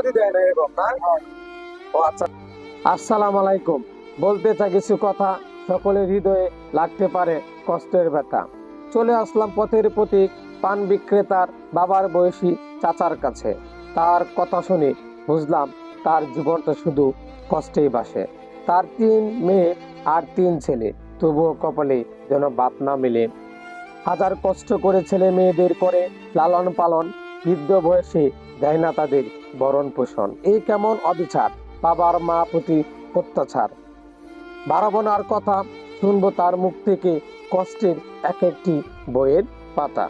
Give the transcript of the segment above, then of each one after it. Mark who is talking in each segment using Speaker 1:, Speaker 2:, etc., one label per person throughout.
Speaker 1: খরচপাতি দেয় না এরকম আচ্ছা। আসসালাম আলাইকুম। বলতে কিছু কথা, সকলের হৃদয়ে লাগতে পারে কষ্টের ব্যথা। চলে আসলাম পথের প্রতীক, পান বিক্রেতার বাবার বয়সী চাচার কাছে। তার কথা শুনে বুঝলাম, তার জীবনটা শুধু কষ্টেই বাসে। তার তিন মেয়ে আর তিন ছেলে, তবুও কপালে যেন বাত না মেলে। হাজার কষ্ট করে ছেলে মেয়েদের করে লালন পালন বৃদ্ধ বয়সে দেয় না তাদের বরণ পোষণ এই কেমন অবিচার? বাবার মা প্রতি অত্যাচার। বারাবনার কথা শুনব তার মুখ থেকে কষ্টের এক একটি বইয়ের পাতা।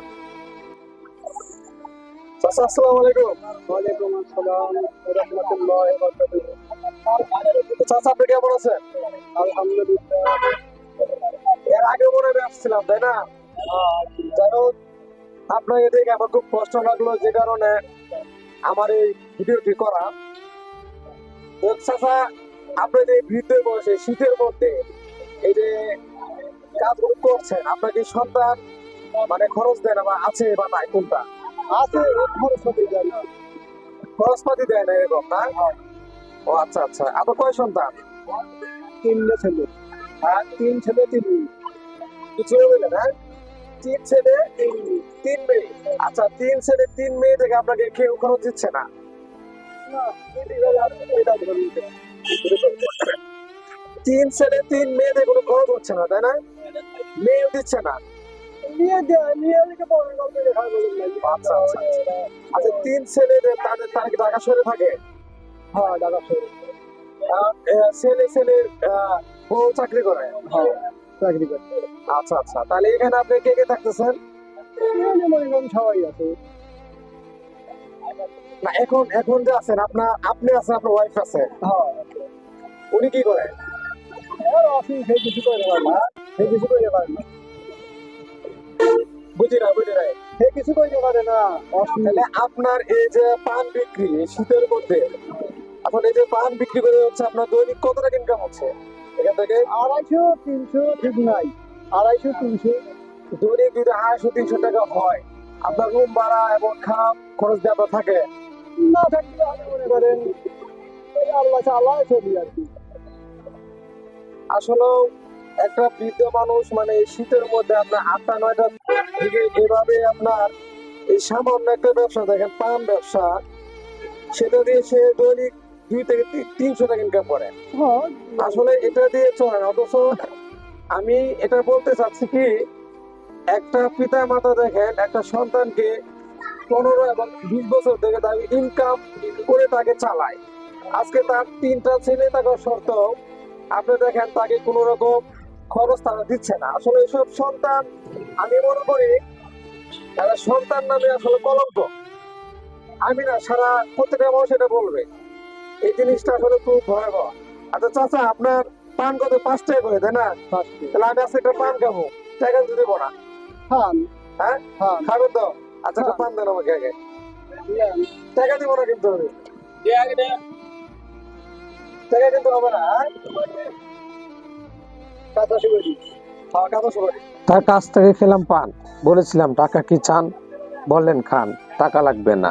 Speaker 1: আসসালামু আলাইকুম।
Speaker 2: ওয়ালাইকুম আসসালাম রহমতুল্লাহ
Speaker 1: চাচা আপনি কেমন আছেন?
Speaker 2: আলহামদুলিল্লাহ।
Speaker 1: এর আগে মনে হয় আসছিলাম তাই না? যাই হোক, আপনাকে দেখে আমার খুব কষ্ট লাগল যে কারণে আমার এই ভিডিওটি করা। তো চাচা আপনি যে বৃদ্ধ বয়সে শীতের মধ্যে এই যে কাজগুলো করছেন আপনার কি সন্তান মানে খরচ দেন বা আছে বা নাই কোনটা?
Speaker 2: আছে খরচ পাতি যায় না।
Speaker 1: খরচপাতি দেয় না এরকম না? ও আচ্ছা আচ্ছা। আপনার কয় সন্তান?
Speaker 2: তিনটে ছেলে। আর তিন ছেলে তিন।
Speaker 1: কিছু বললেন হ্যাঁ তিন ছেলে তিন মেয়ে। আচ্ছা তিন ছেলে তিন মেয়ে থেকে আপনাকে কেউ খরচ দিচ্ছে না?
Speaker 2: তিন
Speaker 1: ছেলে তিন মেয়েদের কোনো খরচ হচ্ছে না তাই না? মেয়েও দিচ্ছে না।
Speaker 2: না।
Speaker 1: আচ্ছা, আচ্ছা, আচ্ছা। তিন ছেলেদের তাদের তার কি ঢাকা শহরে থাকে?
Speaker 2: হ্যাঁ, ঢাকা শহরে।
Speaker 1: ছেলে ছেলের বউ চাকরি করে।
Speaker 2: হ্যাঁ, চাকরি করে।
Speaker 1: আচ্ছা আচ্ছা। তাহলে এখানে আপনি কে কে থাকতেছেন?
Speaker 2: সবাই আছে।
Speaker 1: না, এখন এখন যে আছেন আপনার আপনি আছেন, আপনার ওয়াইফ আছে। উনি কি করে? আপনার এই যে পান বিক্রি শীতের মধ্যে, এখন এই যে পান বিক্রি করে হচ্ছে আপনার দৈনিক কত টাকা ইনকাম হচ্ছে? এখান থেকে
Speaker 2: আড়াইশো তিনশো ঠিক নাই। আড়াইশো তিনশো।
Speaker 1: দৈনিক আড়াইশো তিনশো টাকা হয়। আপনার রুম ভাড়া এবং খাম খরচ দিয়ে থাকে।
Speaker 2: না থাকলে আপনি মনে করেন আল্লাহ আল্লাহ চলি আর কি।
Speaker 1: আসলে একটা বৃদ্ধ মানুষ মানে শীতের মধ্যে আপনার আটটা নয়টা থেকে এভাবে আপনার এই সামান্য একটা ব্যবসা দেখেন পান ব্যবসা সেটা দিয়ে সে দৈনিক দুই থেকে তিনশো টাকা ইনকাম করে।
Speaker 2: হ্যাঁ।
Speaker 1: আসলে এটা দিয়ে চলে না অথচ আমি এটা বলতে চাচ্ছি কি একটা পিতা মাতা দেখেন একটা সন্তানকে পনেরো এবং বিশ বছর থেকে তাকে ইনকাম করে তাকে চালায়। আজকে তার তিনটা ছেলে থাকার সত্ত্বেও আপনি দেখেন তাকে কোনো রকম খরচ তারা দিচ্ছে না। আসলে এসব সন্তান আমি মনে করি তারা সন্তান নামে আসলে কলঙ্ক। আমি না সারা প্রত্যেকটা মানুষ এটা বলবে। এই জিনিসটা আসলে খুব ভয়াবহ। আচ্ছা চাচা আপনার পান কত পাঁচ টাকা করে তাই না? তাহলে আমি আজকে একটা পান খাব। টাকা তো দেবো না। হ্যাঁ?
Speaker 2: খান
Speaker 1: খাবেন তো? আচ্ছা একটা
Speaker 2: হ্যাঁ।
Speaker 1: পান দেন আমাকে আগে। টাকা দিব না কিন্তু আমি। টাকা কিন্তু হবে না হ্যাঁ?
Speaker 2: কাঁচা সুপারি।
Speaker 1: খাব সবাই তার কাছ থেকে খেলাম পান। বলেছিলাম টাকা কি চান? বললেন খান। টাকা লাগবে না।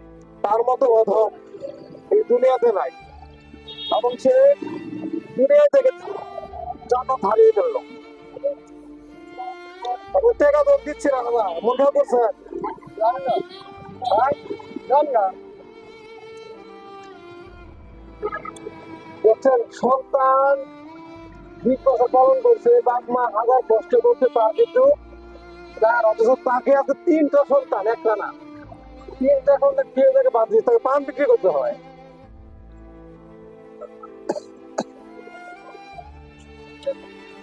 Speaker 1: তার মতো অধম এই দুনিয়াতে নাই এবং সে দুনিয়া থেকে জান্নাত হারিয়ে ফেলল দিচ্ছে না দাদা মন খারাপ করছেন
Speaker 2: জান না,
Speaker 1: হ্যাঁ?
Speaker 2: জান না।
Speaker 1: বুঝছেন সন্তান বিশ বছর পালন করছে বাপ মা হাজার কষ্ট করছে তার কিন্তু তার অথচ তাকে আছে তিনটা সন্তান একটা না বাদ পান বিক্রি করতে হয়।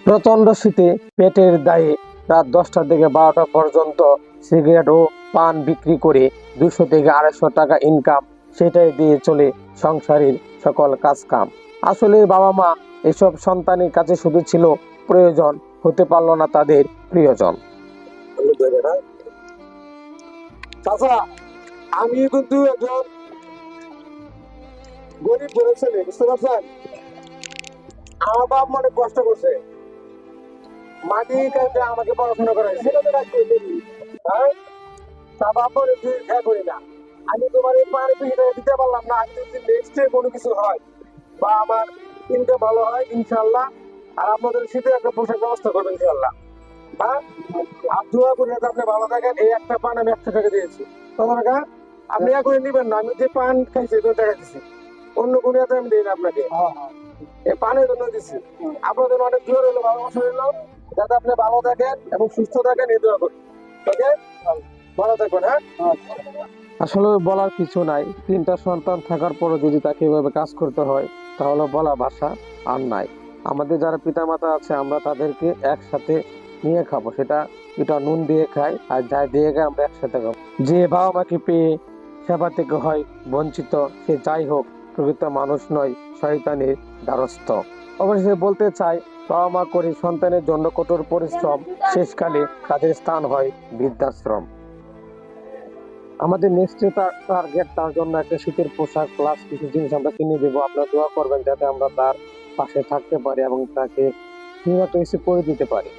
Speaker 1: প্রচণ্ড শীতে পেটের দায়ে রাত দশটা থেকে বারোটা পর্যন্ত সিগারেট ও পান বিক্রি করে দুশো থেকে আড়াইশো টাকা ইনকাম সেটাই দিয়ে চলে সংসারের সকল কাজ কাম আসলে বাবা মা এসব সন্তানের কাছে শুধু ছিল প্রয়োজন হতে পারল না তাদের প্রিয়জন।
Speaker 2: চাচা আমি কিন্তু একজন গরিব ঘরের ছেলে, বুঝতে পারছেন? আমার বাপ অনেক কষ্ট করছে। মাটি কালকে আমাকে পড়াশোনা করাইছে হ্যাঁ? তা বাপ মনে তুই খেয়া করি না। আমি তোমার এই পানি পিছিয়ে দিতে পারলাম না। আমি যদি নেক্সটে কোনো কিছু হয় বা আমার ইনকাম ভালো হয় ইনশাল্লাহ আর আপনাদের শীতে একটা পোশাক ব্যবস্থা করবেন ইনশাল্লাহ হ্যাঁ? আর দোয়া করি আপনি ভালো থাকেন। এই একটা পান আমি একশো টাকা দিয়েছি। কত টাকা? আপনি করে নিবেন না, আমি যে পান খাইছি দু টাকা দিছি। অন্য কোনো আমি দিই না আপনাকে। এই পানের জন্য দিছি। আপনার অনেক জোর হলো, ভালোবাসা হলো। যাতে আপনি ভালো থাকেন এবং সুস্থ থাকেন, এই দোয়া করি। ওকে? ভালো থাকবেন হ্যাঁ?
Speaker 1: আসলে বলার কিছু নাই। তিনটা সন্তান থাকার পরও যদি তাকে এভাবে কাজ করতে হয়, তাহলে বলা ভাষা আর নাই। আমাদের যারা পিতামাতা আছে, আমরা তাদেরকে একসাথে নিয়ে খাব। সেটা এটা নুন দিয়ে খাই আর যা দিয়ে খাই আমরা একসাথে খাব। যে বাবা মাকে পেয়ে সেবা থেকে হয় বঞ্চিত, সে যাই হোক, প্রকৃত মানুষ নয়, শয়তানের দ্বারস্থ। অবশেষে বলতে চাই বাবা মা করে সন্তানের জন্য কঠোর পরিশ্রম শেষকালে তাদের স্থান হয় বৃদ্ধাশ্রম। আমাদের নেক্সট টার্গেট তার জন্য একটা শীতের পোশাক প্লাস কিছু জিনিস আমরা কিনে দেবো। আপনারা দোয়া করবেন যাতে আমরা তার পাশে থাকতে পারি এবং তাকে কিছু করে দিতে পারি।